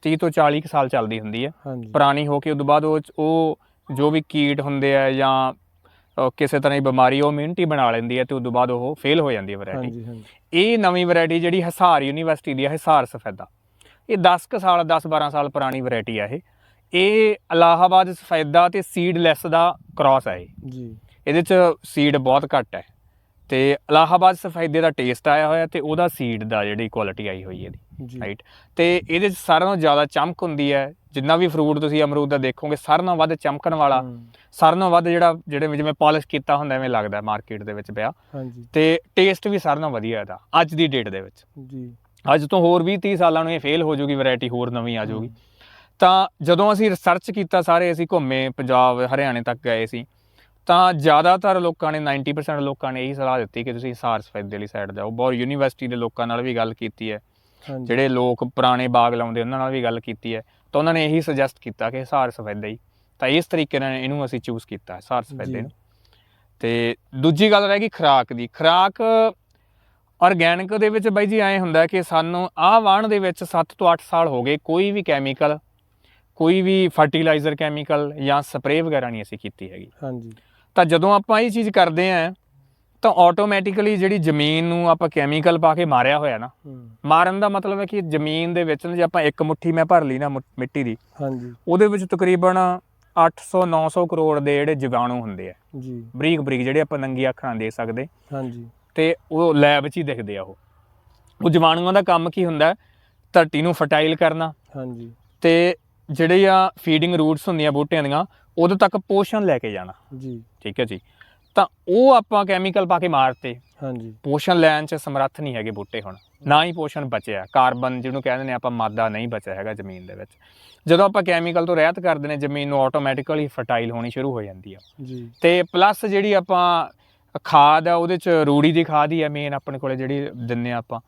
30 ਤੋਂ 40 ਕੁ ਸਾਲ ਚੱਲਦੀ ਹੁੰਦੀ ਹੈ। ਪੁਰਾਣੀ ਹੋ ਕੇ ਉਦੋਂ ਬਾਅਦ ਉਹ ਜੋ ਵੀ ਕੀਟ ਹੁੰਦੇ ਆ ਜਾਂ ਕਿਸੇ ਤਰ੍ਹਾਂ ਦੀ ਬਿਮਾਰੀ ਉਹ ਇਮਿਊਨਿਟੀ ਬਣਾ ਲੈਂਦੀ ਹੈ ਤੇ ਉਦੋਂ ਬਾਅਦ ਉਹ ਫੇਲ ਹੋ ਜਾਂਦੀ ਹੈ ਵੈਰਾਈਟੀ ਹਾਂਜੀ ਹਾਂਜੀ। ਇਹ ਨਵੀਂ ਵੈਰਾਈਟੀ ਜਿਹੜੀ ਹਿਸਾਰ ਯੂਨੀਵਰਸਿਟੀ ਦੀ ਹੈ ਹਿਸਾਰ ਸਫੈਦਾ ਇਹ 10 ਕੁ ਸਾਲ 10 12 ਸਾਲ ਪੁਰਾਣੀ ਵੈਰਾਈਟੀ ਆ ਇਹ। ਇਹ ਇਲਾਹਾਬਾਦ ਸਫੈਦਾ ਤੇ ਸੀਡਲੈਸ ਦਾ ਕ੍ਰਾਸ ਹੈ ਜੀ। ਇਹਦੇ ਚ ਸੀਡ ਬਹੁਤ ਘੱਟ ਹੈ ਤੇ ਇਲਾਹਾਬਾਦ ਸਫੈਦੇ ਦਾ ਟੇਸਟ ਆਇਆ ਹੋਇਆ ਤੇ ਉਹਦਾ ਸੀਡ ਦਾ ਜਿਹੜੀ ਕੁਆਲਿਟੀ ਆਈ ਹੋਈ ਹੈ ਇਹਦੀ ਰਾਈਟ ਤੇ ਇਹਦੇ ਚ ਸਾਰਿਆਂ ਨਾਲੋਂ ਜ਼ਿਆਦਾ ਚਮਕ ਹੁੰਦੀ ਹੈ ਜਿੰਨਾ ਵੀ ਫਰੂਟ ਤੁਸੀਂ ਅਮਰੂਦ ਦਾ ਦੇਖੋਗੇ ਸਾਰਿਆਂ ਨਾਲੋਂ ਵੱਧ ਚਮਕਣ ਵਾਲਾ ਸਾਰਿਆਂ ਨਾਲੋਂ ਵੱਧ ਜਿਹੜਾ ਜਿਹੜੇ ਜਿਵੇਂ ਪਾਲਿਸ਼ ਕੀਤਾ ਹੁੰਦਾ ਐਵੇਂ ਲੱਗਦਾ ਮਾਰਕੀਟ ਦੇ ਵਿੱਚ ਪਿਆ। ਹਾਂਜੀ। ਤੇ ਟੇਸਟ ਵੀ ਸਾਰਿਆਂ ਨਾਲੋਂ ਵਧੀਆ ਇਹਦਾ ਅੱਜ ਦੀ ਡੇਟ ਦੇ ਵਿੱਚ। ਜੀ। ਅੱਜ ਤੋਂ ਹੋਰ 20 30 ਸਾਲਾਂ ਨੂੰ ਇਹ ਫੇਲ ਹੋ ਜਾਊਗੀ ਵੈਰਾਈਟੀ ਹੋਰ ਨਵੀਂ ਆ ਜਾਊਗੀ। ਤਾਂ ਜਦੋਂ ਅਸੀਂ ਰਿਸਰਚ ਕੀਤਾ ਸਾਰੇ ਅਸੀਂ ਘੁੰਮੇ ਪੰਜਾਬ ਹਰਿਆਣੇ ਤੱਕ ਗਏ ਸੀ ਤਾਂ ਜ਼ਿਆਦਾਤਰ ਲੋਕਾਂ ਨੇ 90% ਲੋਕਾਂ ਨੇ ਇਹੀ ਸਲਾਹ ਦਿੱਤੀ ਕਿ ਤੁਸੀਂ ਹਿਸਾਰ ਸਫੈਦੇ ਵਾਲੀ ਸਾਈਡ ਜਾਓ। ਬਹੁਤ ਯੂਨੀਵਰਸਿਟੀ ਦੇ ਲੋਕਾਂ ਨਾਲ ਵੀ ਗੱਲ ਕੀਤੀ ਹੈ। ਜਿਹੜੇ ਲੋਕ ਪੁਰਾਣੇ ਬਾਗ ਲਾਉਂਦੇ ਉਹਨਾਂ ਨਾਲ ਵੀ ਗੱਲ ਕੀਤੀ ਹੈ। ਤਾਂ ਉਹਨਾਂ ਨੇ ਇਹੀ ਸੁਜੈਸਟ ਕੀਤਾ ਕਿ ਹਿਸਾਰ ਸਫੈਦਾ ਹੀ। ਤਾਂ ਇਸ ਤਰੀਕੇ ਨਾਲ ਇਹਨੂੰ ਅਸੀਂ ਚੂਜ਼ ਕੀਤਾ ਹਿਸਾਰ। ਸਫੈਦੇ ਨੂੰ। ਤੇ ਦੂਜੀ ਗੱਲ ਰਹਿ ਗਈ ਖੁਰਾਕ ਦੀ। ਖੁਰਾਕ ਆਰਗੈਨਿਕ ਦੇ ਵਿੱਚ ਬਾਈ ਜੀ ਐਂ ਹੁੰਦਾ ਕਿ ਸਾਨੂੰ ਆਹ ਵਾਣ ਦੇ ਵਿੱਚ 7 ਤੋਂ 8 ਸਾਲ ਹੋ ਗਏ ਕੋਈ ਵੀ ਕੈਮੀਕਲ ਕੋਈ ਵੀ ਫਰਟੀਲਾਈਜ਼ਰ ਕੈਮੀਕਲ ਜਾਂ ਸਪਰੇਅ ਵਗੈਰਾ ਨਹੀਂ ਅਸੀਂ ਕੀਤੀ ਹੈਗੀ। ਹਾਂਜੀ। ਤਾਂ ਜਦੋਂ ਆਪਾਂ ਇਹ ਚੀਜ਼ ਕਰਦੇ ਆਂ ਤਾਂ ਆਟੋਮੈਟਿਕਲੀ ਜਿਹੜੀ ਜ਼ਮੀਨ ਨੂੰ ਆਪਾਂ ਕੈਮੀਕਲ ਪਾ ਕੇ ਮਾਰਿਆ ਹੋਇਆ ਨਾ ਮਾਰਨ ਦਾ ਮਤਲਬ ਹੈ ਕਿ ਜ਼ਮੀਨ ਦੇ ਵਿੱਚ ਜੇ ਆਪਾਂ ਇੱਕ ਮੁੱਠੀ ਮੈਂ ਭਰ ਲਈ ਨਾ ਮਿੱਟੀ ਦੀ ਹਾਂਜੀ। ਉਹਦੇ ਵਿੱਚ ਤਕਰੀਬਨ 800 900 ਕਰੋੜ ਦੇ ਜਿਹੜੇ ਜੀਵਾਣੂ ਹੁੰਦੇ ਆ। ਜੀ। ਬਰੀਕ ਬਰੀਕ ਜਿਹੜੇ ਆਪਾਂ ਨੰਗੀ ਅੱਖਾਂ ਨਾਲ ਦੇਖ ਸਕਦੇ। ਹਾਂਜੀ। ਤੇ ਉਹ ਲੈਬ 'ਚ ਹੀ ਦਿਖਦੇ ਆ ਉਹ। ਉਹ ਜੀਵਾਣੂਆਂ ਦਾ ਕੰਮ ਕੀ ਹੁੰਦਾ? ਧਰਤੀ ਨੂੰ ਫਰਟਾਈਲ ਕਰਨਾ। ਹਾਂਜੀ। ਤੇ ਜਿਹੜੇ ਆ ਫੀਡਿੰਗ ਰੂਟਸ ਹੁੰਦੀਆਂ ਬੂਟਿਆਂ ਦੀਆਂ ਉਦੋਂ ਤੱਕ ਪੋਸ਼ਣ ਲੈ ਕੇ ਜਾਣਾ। ਜੀ। ਠੀਕ ਹੈ ਜੀ। ਤਾਂ ਉਹ ਆਪਾਂ ਕੈਮੀਕਲ ਪਾ ਕੇ ਮਾਰਤੇ। ਹਾਂਜੀ। ਪੋਸ਼ਣ ਲੈਣ 'ਚ ਸਮਰੱਥ ਨਹੀਂ ਹੈਗੇ ਬੂਟੇ ਹੁਣ। ਨਾ ਹੀ ਪੋਸ਼ਣ ਬਚਿਆ। ਕਾਰਬਨ ਜਿਹਨੂੰ ਕਹਿੰਦੇ ਨੇ ਆਪਾਂ ਮਾਦਾ ਨਹੀਂ ਬਚਿਆ ਹੈਗਾ ਜ਼ਮੀਨ ਦੇ ਵਿੱਚ। ਜਦੋਂ ਆਪਾਂ ਕੈਮੀਕਲ ਤੋਂ ਰਹਿਤ ਕਰਦੇ ਨੇ ਜ਼ਮੀਨ ਨੂੰ ਆਟੋਮੈਟਿਕਲੀ ਫਰਟਾਈਲ ਹੋਣੀ ਸ਼ੁਰੂ ਹੋ ਜਾਂਦੀ ਆ। ਜੀ। ਤੇ ਪਲੱਸ ਜਿਹੜੀ ਆਪਾਂ ਖਾਦ ਆ ਉਹਦੇ 'ਚ ਰੂੜੀ ਦੀ ਖਾਦ ਹੀ ਆ ਮੇਨ ਆਪਣੇ ਕੋਲੇ ਜਿਹੜੀ ਦਿੰਨੇ ਆ ਆਪਾਂ।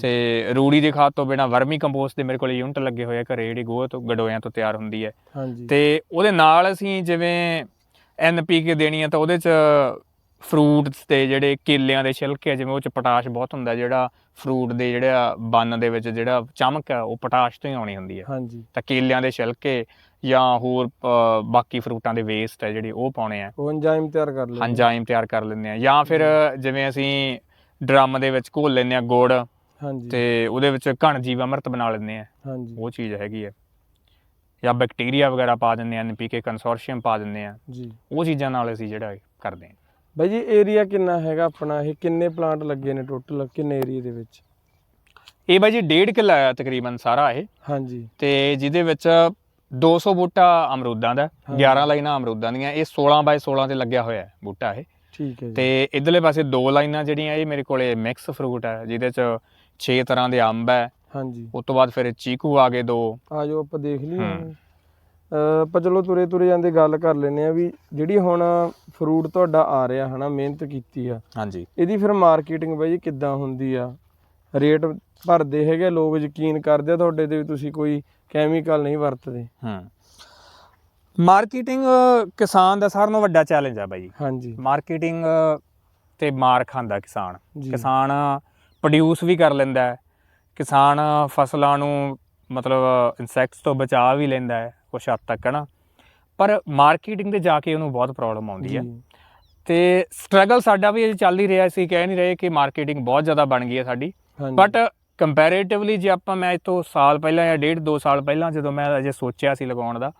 ਤੇ ਰੂੜੀ ਦੀ ਖਾਦ ਤੋਂ ਬਿਨਾ ਵਰਮੀ ਕੰਪੋਸਟ ਦੇ ਮੇਰੇ ਕੋਲ ਯੂਨਿਟ ਲੱਗੇ ਹੋਏ ਆ ਘਰੇ ਜਿਹੜੀ ਗੋਹ ਤੋਂ ਗਡੋਇਆਂ ਤੋਂ ਤਿਆਰ ਹੁੰਦੀ ਹੈ। ਹਾਂਜੀ। ਤੇ ਉਹਦੇ ਨਾਲ ਅਸੀਂ ਜਿਵੇਂ ਐਨਪੀਕੇ ਦੇਣੀ ਆ ਤਾਂ ਉਹਦੇ ਚ ਫਰੂਟਸ ਤੇ ਜਿਹੜੇ ਕੇਲਿਆਂ ਦੇ ਛਿਲਕੇ ਜਿਵੇਂ ਉਹ ਚ ਪੋਟਾਸ਼ ਬਹੁਤ ਹੁੰਦਾ ਜਿਹੜਾ ਫਰੂਟ ਦੇ ਜਿਹੜਾ ਬੰਨ ਦੇ ਵਿੱਚ ਜਿਹੜਾ ਚਮਕ ਆ ਉਹ ਪੋਟਾਸ਼ ਤੋਂ ਹੀ ਆਉਣੀ ਹੁੰਦੀ ਹੈ ਹਾਂਜੀ। ਤਾਂ ਕੇਲਿਆਂ ਦੇ ਛਿਲਕੇ ਜਾਂ ਹੋਰ ਬਾਕੀ ਫਰੂਟਾਂ ਦੇ ਵੇਸਟ ਹੈ ਜਿਹੜੇ ਉਹ ਪਾਉਣੇ ਆ। ਉਹ ਐਂਜ਼ਾਈਮ ਤਿਆਰ ਕਰ ਲਓ ਹੰਜਾਈਮ ਤਿਆਰ ਕਰ ਲੈਂਦੇ ਆ। ਜਾਂ ਫਿਰ ਜਿਵੇਂ ਅਸੀਂ ਡਰਮ ਦੇ ਵਿੱਚ ਘੋਲ ਲੈਂਦੇ ਆ ਗੁੜ ਹਾਂਜੀ। ਤੇ ਉਹਦੇ ਵਿੱਚ ਘਣ ਜੀਵ ਅੰਮ੍ਰਿਤ ਬਣਾ ਲੈਂਦੇ ਆ। ਹਾਂਜੀ। ਉਹ ਚੀਜ਼ ਹੈਗੀ ਹੈ ਜਾਂ ਬੈਕਟੀਰੀਆ ਵਗੈਰਾ ਪਾ ਦਿੰਦੇ ਆ ਐਨਪੀਕੇ ਕੰਸੋਰਸ਼ੀਅਮ ਪਾ ਦਿੰਦੇ ਆ। ਜੀ। ਉਹ ਚੀਜ਼ਾਂ ਨਾਲ ਅਸੀਂ ਜਿਹੜਾ ਕਰਦੇ ਹਾਂ ਬਾਈ ਜੀ ਏਰੀਆ ਕਿੰਨਾ ਹੈਗਾ ਆਪਣਾ? ਇਹ ਕਿੰਨੇ ਪਲਾਂਟ ਲੱਗੇ ਨੇ ਟੋਟਲ ਕਿੰਨੇ ਏਰੀਆ ਦੇ ਵਿੱਚ? ਇਹ ਬਾਈ ਜੀ ਡੇਢ ਕਿੱਲਾ ਹੈ ਤਕਰੀਬਨ ਸਾਰਾ ਇਹ। ਹਾਂਜੀ। ਤੇ ਜਿਹਦੇ ਵਿੱਚ 200 ਬੂਟਾ ਅਮਰੂਦਾਂ ਦਾ ਹਾਂ। 11 ਲਾਈਨਾਂ ਅਮਰੂਦਾਂ ਦੀਆਂ। ਇਹ 16 ਬਾਈ 16 ਤੇ ਲੱਗਿਆ ਹੋਇਆ ਹੈ ਬੂਟਾ ਇਹ। ਠੀਕ ਹੈ ਤੇ ਇਧਰਲੇ ਪਾਸੇ ਦੋ ਲਾਈਨਾਂ ਜਿਹੜੀਆਂ ਇਹ ਮੇਰੇ ਕੋਲੇ ਮਿਕਸ ਫਰੂਟ ਹੈ ਜਿਹਦੇ ਚ 6 ਤਰ੍ਹਾਂ ਦੇ ਅੰਬ ਹੈ। ਹਾਂਜੀ। ਉਸ ਤੋਂ ਬਾਅਦ ਫਿਰ ਚੀਕੂ ਆ ਗਏ ਦੋ। ਆ ਜਾਓ ਆਪਾਂ ਦੇਖ ਲਈਏ। ਹੂੰ। ਅਹ ਆਪਾਂ ਚਲੋ ਤੁਰੇ ਤੁਰੇ ਜਾਂਦੇ ਗੱਲ ਕਰ ਲੈਨੇ ਆ ਵੀ ਜਿਹੜੀ ਹੁਣ ਫਰੂਟ ਤੁਹਾਡਾ ਆ ਰਿਹਾ ਹਨਾ ਮਿਹਨਤ ਕੀਤੀ ਆ। ਹਾਂਜੀ। ਇਹਦੀ ਫਿਰ ਮਾਰਕੀਟਿੰਗ ਬਾਈ ਕਿੱਦਾਂ ਹੁੰਦੀ ਆ? ਰੇਟ ਭਰਦੇ ਹੈਗੇ ਲੋਕ ਯਕੀਨ ਕਰਦੇ ਆ ਤੁਹਾਡੇ ਤੇ ਵੀ ਤੁਸੀਂ ਕੋਈ ਕੈਮੀਕਲ ਨਹੀਂ ਵਰਤਦੇ। ਹੂੰ। ਮਾਰਕੀਟਿੰਗ ਕਿਸਾਨ ਦਾ ਸਾਰਿਆਂ ਨਾਲੋਂ ਵੱਡਾ ਚੈਲੰਜ ਆ ਬਾਈ। ਹਾਂਜੀ। ਮਾਰਕੀਟਿੰਗ ਤੇ ਮਾਰ ਖਾਂਦਾ ਕਿਸਾਨ। ਜੀ। ਕਿਸਾਨ ਪ੍ਰੋਡਿਊਸ ਵੀ ਕਰ ਲੈਂਦਾ ਹੈ। ਕਿਸਾਨ ਫਸਲਾਂ ਨੂੰ ਮਤਲਬ ਇਨਸੈਕਟਸ ਤੋਂ ਬਚਾ ਵੀ ਲੈਂਦਾ ਹੈ ਕੁਛ ਹੱਦ ਤੱਕ ਹੈ ਨਾ ਪਰ ਮਾਰਕੀਟਿੰਗ ਤੇ ਜਾ ਕੇ ਉਹਨੂੰ ਬਹੁਤ ਪ੍ਰੋਬਲਮ ਆਉਂਦੀ ਹੈ। ਤੇ ਸਟਰਗਲ ਸਾਡਾ ਵੀ ਚੱਲ ਹੀ ਰਿਹਾ ਸੀ ਕਹਿ ਨਹੀਂ ਰਹੇ ਕਿ ਮਾਰਕੀਟਿੰਗ ਬਹੁਤ ਜ਼ਿਆਦਾ ਬਣ ਗਈ ਹੈ ਸਾਡੀ। ਬਟ ਕੰਪੈਰੀਟਿਵਲੀ ਜੇ ਆਪਾਂ ਮੈਂ ਇਹ ਤੋਂ ਸਾਲ ਪਹਿਲਾਂ ਜਾਂ ਡੇਢ ਦੋ ਸਾਲ ਪਹਿਲਾਂ ਜਦੋਂ ਮੈਂ ਅਜੇ ਸੋਚਿਆ ਸੀ ਲਗਾਉਣ ਦਾ